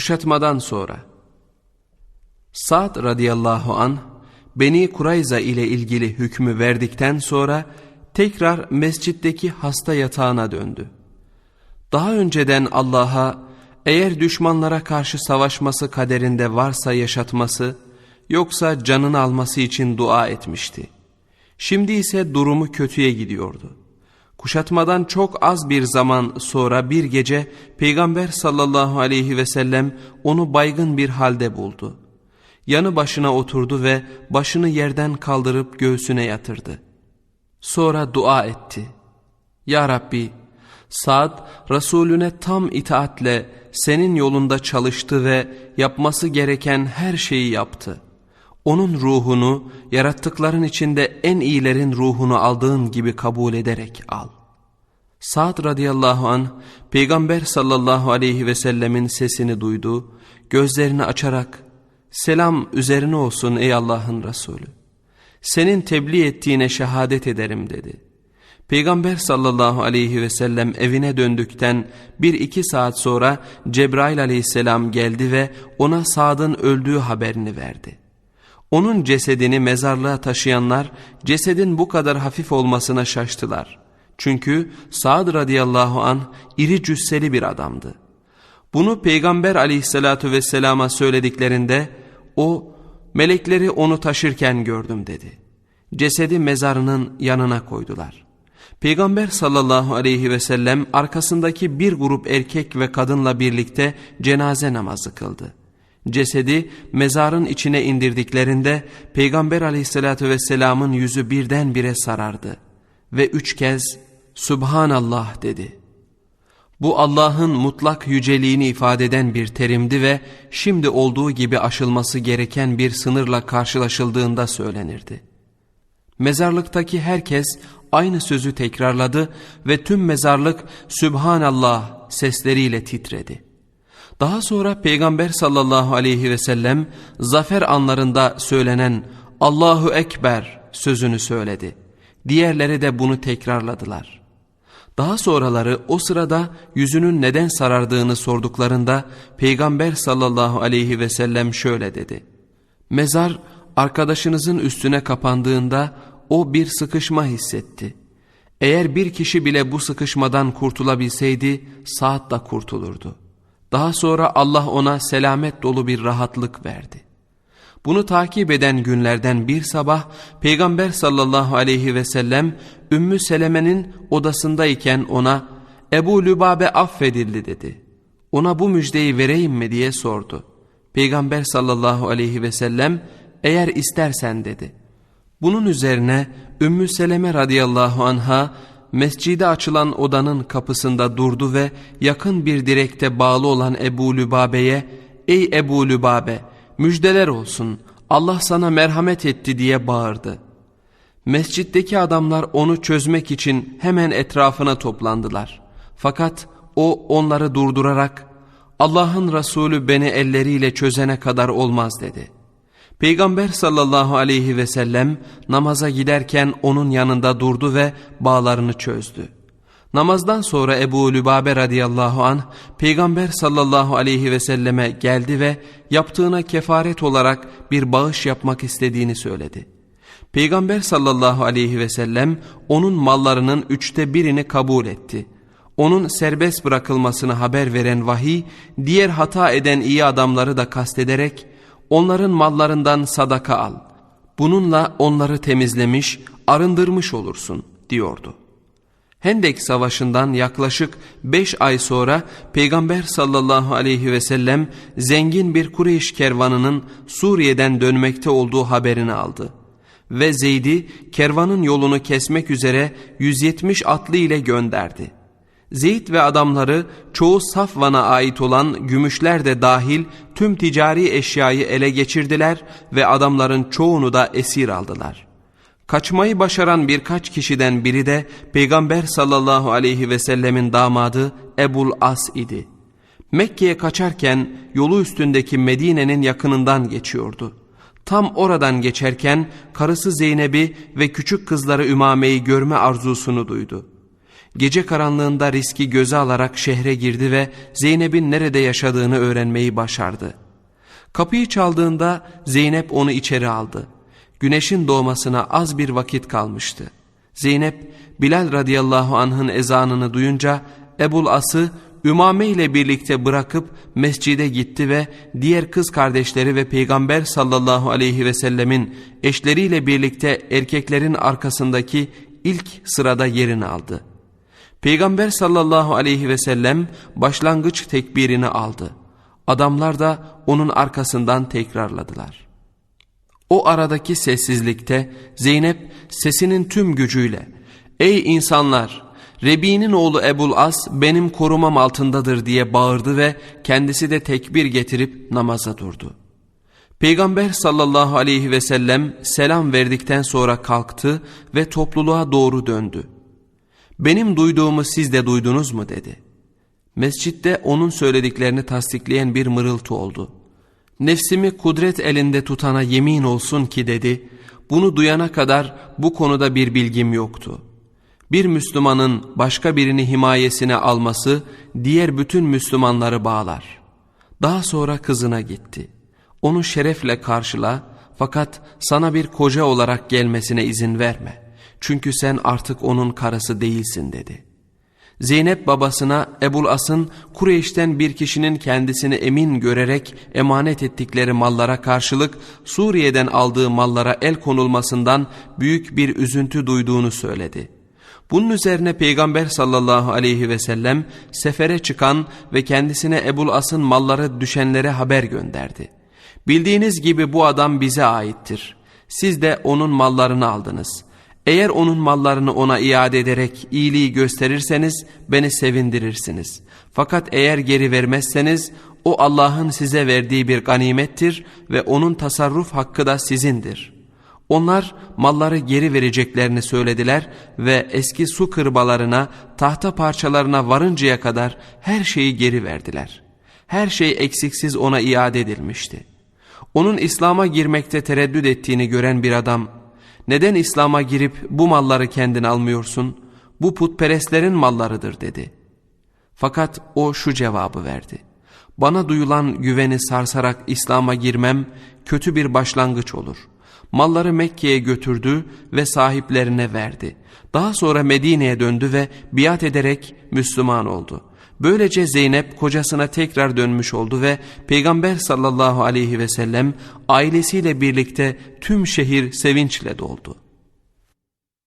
Kuşatmadan sonra Sa'd radıyallahu an Beni Kurayza ile ilgili hükmü verdikten sonra tekrar mescitteki hasta yatağına döndü. Daha önceden Allah'a eğer düşmanlara karşı savaşması kaderinde varsa yaşatması yoksa canını alması için dua etmişti. Şimdi ise durumu kötüye gidiyordu. Kuşatmadan çok az bir zaman sonra bir gece Peygamber sallallahu aleyhi ve sellem onu baygın bir halde buldu. Yanı başına oturdu ve başını yerden kaldırıp göğsüne yatırdı. Sonra dua etti. Ya Rabbi, Sad Resulüne tam itaatle senin yolunda çalıştı ve yapması gereken her şeyi yaptı. Onun ruhunu yarattıkların içinde en iyilerin ruhunu aldığın gibi kabul ederek al. Sa'd radıyallahu an Peygamber sallallahu aleyhi ve sellemin sesini duydu, gözlerini açarak Selam üzerine olsun ey Allah'ın Resulü. Senin tebliğ ettiğine şehadet ederim dedi. Peygamber sallallahu aleyhi ve sellem evine döndükten bir iki saat sonra Cebrail aleyhisselam geldi ve ona Sad'ın öldüğü haberini verdi. Onun cesedini mezarlığa taşıyanlar cesedin bu kadar hafif olmasına şaştılar. Çünkü Sa'd radıyallahu an iri cüsseli bir adamdı. Bunu Peygamber aleyhissalatu vesselama söylediklerinde o melekleri onu taşırken gördüm dedi. Cesedi mezarının yanına koydular. Peygamber sallallahu aleyhi ve sellem arkasındaki bir grup erkek ve kadınla birlikte cenaze namazı kıldı. Cesedi mezarın içine indirdiklerinde Peygamber aleyhissalatü vesselamın yüzü birdenbire sarardı ve üç kez Subhanallah dedi. Bu Allah'ın mutlak yüceliğini ifade eden bir terimdi ve şimdi olduğu gibi aşılması gereken bir sınırla karşılaşıldığında söylenirdi. Mezarlıktaki herkes aynı sözü tekrarladı ve tüm mezarlık Sübhanallah sesleriyle titredi. Daha sonra Peygamber sallallahu aleyhi ve sellem zafer anlarında söylenen Allahu Ekber sözünü söyledi. Diğerleri de bunu tekrarladılar. Daha sonraları o sırada yüzünün neden sarardığını sorduklarında Peygamber sallallahu aleyhi ve sellem şöyle dedi. Mezar arkadaşınızın üstüne kapandığında o bir sıkışma hissetti. Eğer bir kişi bile bu sıkışmadan kurtulabilseydi saat da kurtulurdu. Daha sonra Allah ona selamet dolu bir rahatlık verdi. Bunu takip eden günlerden bir sabah Peygamber sallallahu aleyhi ve sellem Ümmü Seleme'nin odasındayken ona Ebu Lübabe affedildi dedi. Ona bu müjdeyi vereyim mi diye sordu. Peygamber sallallahu aleyhi ve sellem eğer istersen dedi. Bunun üzerine Ümmü Seleme radıyallahu anha mescide açılan odanın kapısında durdu ve yakın bir direkte bağlı olan Ebu Lübabe'ye ''Ey Ebu Lübabe müjdeler olsun Allah sana merhamet etti'' diye bağırdı. Mescitteki adamlar onu çözmek için hemen etrafına toplandılar. Fakat o onları durdurarak Allah'ın Resulü beni elleriyle çözene kadar olmaz dedi.'' Peygamber sallallahu aleyhi ve sellem namaza giderken onun yanında durdu ve bağlarını çözdü. Namazdan sonra Ebu Lübabe radıyallahu anh Peygamber sallallahu aleyhi ve selleme geldi ve yaptığına kefaret olarak bir bağış yapmak istediğini söyledi. Peygamber sallallahu aleyhi ve sellem onun mallarının üçte birini kabul etti. Onun serbest bırakılmasını haber veren vahiy diğer hata eden iyi adamları da kastederek onların mallarından sadaka al. Bununla onları temizlemiş, arındırmış olursun diyordu. Hendek Savaşı'ndan yaklaşık beş ay sonra Peygamber sallallahu aleyhi ve sellem zengin bir Kureyş kervanının Suriye'den dönmekte olduğu haberini aldı. Ve Zeyd'i kervanın yolunu kesmek üzere 170 atlı ile gönderdi. Zeyd ve adamları çoğu Safvan'a ait olan gümüşler de dahil tüm ticari eşyayı ele geçirdiler ve adamların çoğunu da esir aldılar. Kaçmayı başaran birkaç kişiden biri de Peygamber sallallahu aleyhi ve sellemin damadı Ebul As idi. Mekke'ye kaçarken yolu üstündeki Medine'nin yakınından geçiyordu. Tam oradan geçerken karısı Zeynep'i ve küçük kızları Ümame'yi görme arzusunu duydu. Gece karanlığında riski göze alarak şehre girdi ve Zeynep'in nerede yaşadığını öğrenmeyi başardı. Kapıyı çaldığında Zeynep onu içeri aldı. Güneşin doğmasına az bir vakit kalmıştı. Zeynep Bilal radıyallahu anh'ın ezanını duyunca Ebul As'ı Ümame ile birlikte bırakıp mescide gitti ve diğer kız kardeşleri ve Peygamber sallallahu aleyhi ve sellemin eşleriyle birlikte erkeklerin arkasındaki ilk sırada yerini aldı. Peygamber sallallahu aleyhi ve sellem başlangıç tekbirini aldı. Adamlar da onun arkasından tekrarladılar. O aradaki sessizlikte Zeynep sesinin tüm gücüyle ''Ey insanlar! Rebi'nin oğlu Ebul As benim korumam altındadır.'' diye bağırdı ve kendisi de tekbir getirip namaza durdu. Peygamber sallallahu aleyhi ve sellem selam verdikten sonra kalktı ve topluluğa doğru döndü. ''Benim duyduğumu siz de duydunuz mu?'' dedi. Mescitte onun söylediklerini tasdikleyen bir mırıltı oldu. Nefsimi kudret elinde tutana yemin olsun ki dedi, bunu duyana kadar bu konuda bir bilgim yoktu. Bir Müslümanın başka birini himayesine alması diğer bütün Müslümanları bağlar. Daha sonra kızına gitti. Onu şerefle karşıla fakat sana bir koca olarak gelmesine izin verme. Çünkü sen artık onun karısı değilsin dedi.'' Zeynep babasına Ebul As'ın Kureyş'ten bir kişinin kendisini emin görerek emanet ettikleri mallara karşılık Suriye'den aldığı mallara el konulmasından büyük bir üzüntü duyduğunu söyledi. Bunun üzerine Peygamber sallallahu aleyhi ve sellem sefere çıkan ve kendisine Ebul As'ın malları düşenlere haber gönderdi. Bildiğiniz gibi bu adam bize aittir. Siz de onun mallarını aldınız.'' Eğer onun mallarını ona iade ederek iyiliği gösterirseniz beni sevindirirsiniz. Fakat eğer geri vermezseniz o Allah'ın size verdiği bir ganimettir ve onun tasarruf hakkı da sizindir. Onlar malları geri vereceklerini söylediler ve eski su kırbalarına, tahta parçalarına varıncaya kadar her şeyi geri verdiler. Her şey eksiksiz ona iade edilmişti. Onun İslam'a girmekte tereddüt ettiğini gören bir adam neden İslam'a girip bu malları kendin almıyorsun? Bu putperestlerin mallarıdır dedi. Fakat o şu cevabı verdi. Bana duyulan güveni sarsarak İslam'a girmem kötü bir başlangıç olur. Malları Mekke'ye götürdü ve sahiplerine verdi. Daha sonra Medine'ye döndü ve biat ederek Müslüman oldu. Böylece Zeynep kocasına tekrar dönmüş oldu ve Peygamber sallallahu aleyhi ve sellem ailesiyle birlikte tüm şehir sevinçle doldu.